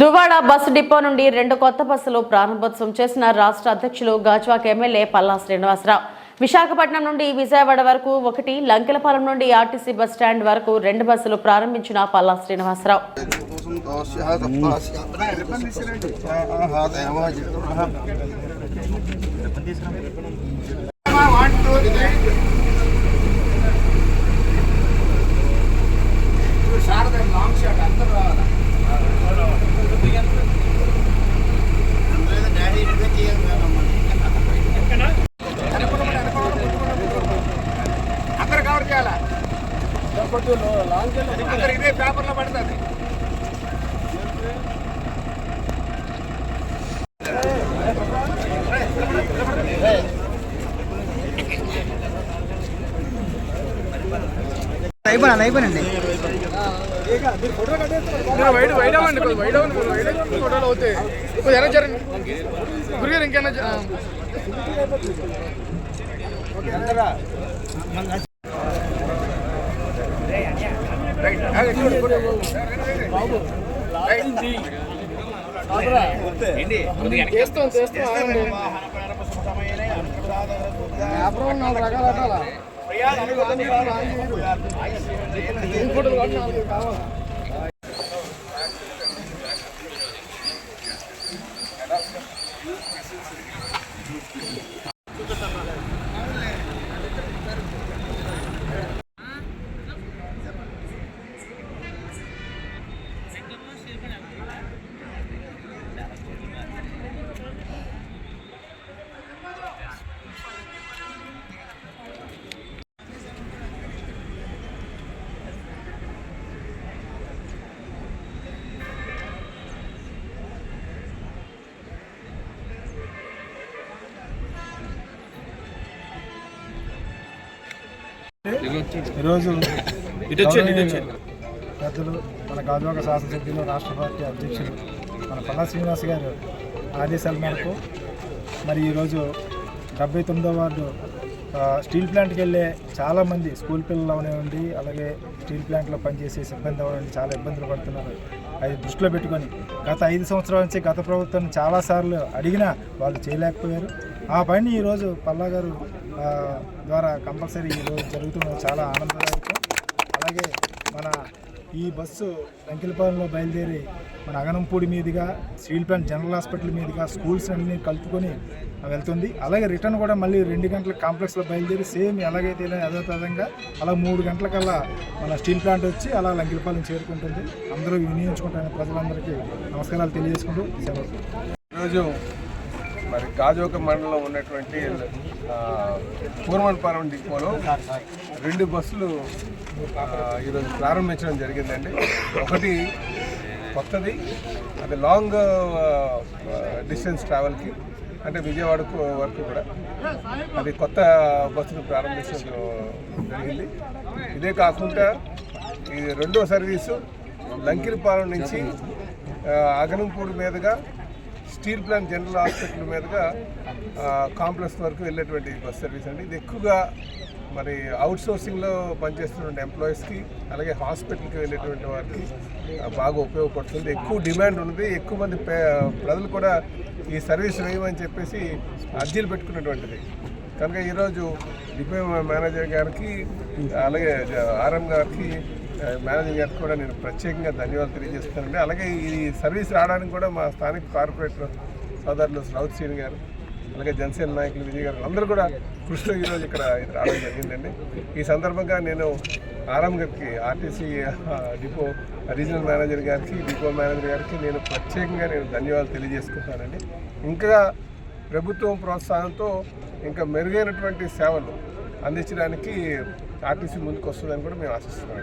Duvvada bus depot నుండి రెండు కొత్త బస్సులు ప్రారంభోత్సవం చేసిన రాష్ట్ర అధ్యక్షులు గాజ్వాక్ ఎమ్మెల్యే పల్లా శ్రీనివాసరావు. విశాఖపట్నం నుండి విజయవాడ వరకు ఒకటి లంకెలపాలెం నుండి ఆర్టీసీ బస్ స్టాండ్ వరకు రెండు బస్సులు ప్రారంభించిన పల్లా శ్రీనివాసరావు. అందరు ఇదే పేపర్లో పడుతుంది అయిపోయినా అయిపోయినండి. వైడ్ వైడ్ అవ్వండి వైడ్ అవ్వండి వైడ్ ఫోటోలు అవుతాయి. కొంచెం ఎలా జరగండి. గురిగారు ఇంకేనా చేస్తాం చేస్తాం వ్యాపారం నాలుగు రకాల రకాల ఇంకోటి కావాలి ఈరోజు పెద్దలు మన గాజువాక శాసనసభ్యులు రాష్ట్ర పార్టీ అధ్యక్షులు మన పల్లా శ్రీనివాస్ గారు ఆదేశాల మేరకు మరి ఈరోజు డెబ్బై తొమ్మిదో వార్డు స్టీల్ ప్లాంట్కి వెళ్ళే చాలామంది స్కూల్ పిల్లలు అవనివ్వండి అలాగే స్టీల్ ప్లాంట్లో పనిచేసే సిబ్బంది అవనివ్వండి చాలా ఇబ్బందులు పడుతున్నారు. అది దృష్టిలో పెట్టుకొని గత ఐదు సంవత్సరాల నుంచి గత ప్రభుత్వం చాలాసార్లు అడిగినా వాళ్ళు చేయలేకపోయారు. ఆ పని ఈరోజు పల్లా గారు ద్వారా కంపల్సరీ ఈరోజు జరుగుతున్నది చాలా ఆనందదాయకం. అలాగే మన ఈ బస్సు లంకిలపాలెంలో బయలుదేరి మన అగనంపూడి మీదుగా స్టీల్ జనరల్ హాస్పిటల్ మీదుగా స్కూల్స్ అన్ని కలుపుకొని వెళ్తుంది. అలాగే రిటర్న్ కూడా మళ్ళీ రెండు గంటల కాంప్లెక్స్లో బయలుదేరి సేమ్ ఎలాగైతే యథాతథంగా అలా మూడు గంటలకల్లా మన స్టీల్ ప్లాంట్ వచ్చి అలా లంకిలపాలెం చేరుకుంటుంది. అందరూ వినియోగించుకుంటారని ప్రజలందరికీ నమస్కారాలు తెలియజేసుకుంటూ సెలవు. ఈరోజు మరి గాజోక మండలం ఉన్నటువంటి కూర్మన్పాలెం డిపోలో రెండు బస్సులు ఈరోజు ప్రారంభించడం జరిగిందండి. ఒకటి కొత్తది అది లాంగ్ డిస్టెన్స్ ట్రావెల్కి అంటే విజయవాడకు వరకు కూడా. అది కొత్త బస్సును ప్రారంభించడం జరిగింది. ఇదే కాకుండా ఈ రెండో సర్వీసు లంకిరిపాలెం నుంచి అగనంపూడి మీదుగా స్టీల్ ప్లాంట్ జనరల్ హాస్పిటల్ మీదుగా కాంప్లెక్స్ వరకు వెళ్ళేటువంటి బస్ సర్వీస్ అండి. ఇది ఎక్కువగా మరి అవుట్ సోర్సింగ్లో పనిచేస్తున్న ఎంప్లాయీస్కి అలాగే హాస్పిటల్కి వెళ్ళేటువంటి వారికి బాగా ఉపయోగపడుతుంది. ఎక్కువ డిమాండ్ ఉన్నది ఎక్కువ మంది పే ప్రజలు కూడా ఈ సర్వీస్ వేయమని చెప్పేసి అర్జీలు పెట్టుకున్నటువంటిది. కనుక ఈరోజు డిపో మేనేజర్ గారికి అలాగే ఆర్ఎం గారికి మేనేజర్ గారికి కూడా నేను ప్రత్యేకంగా ధన్యవాదాలు తెలియజేస్తానండి అలాగే ఈ సర్వీస్ రావడానికి కూడా మా స్థానిక కార్పొరేటర్ సోదరులు రౌత్ సీన్ గారు అలాగే జనసేన నాయకులు విజయ్ గారు అందరూ కూడా కృషిలో ఈరోజు ఇక్కడ ఇది రావడం జరిగిందండి. ఈ సందర్భంగా నేను ఆర్ఎం గారికి ఆర్టీసీ డిపో రీజనల్ మేనేజర్ గారికి డిపో మేనేజర్ గారికి నేను ప్రత్యేకంగా నేను ధన్యవాదాలు తెలియజేసుకుంటానండి ఇంకా ప్రభుత్వం ప్రోత్సాహంతో ఇంకా మెరుగైనటువంటి సేవలు అందించడానికి ఆర్టీసీ ముందుకు వస్తుందని కూడా మేము ఆశిస్తున్నాం.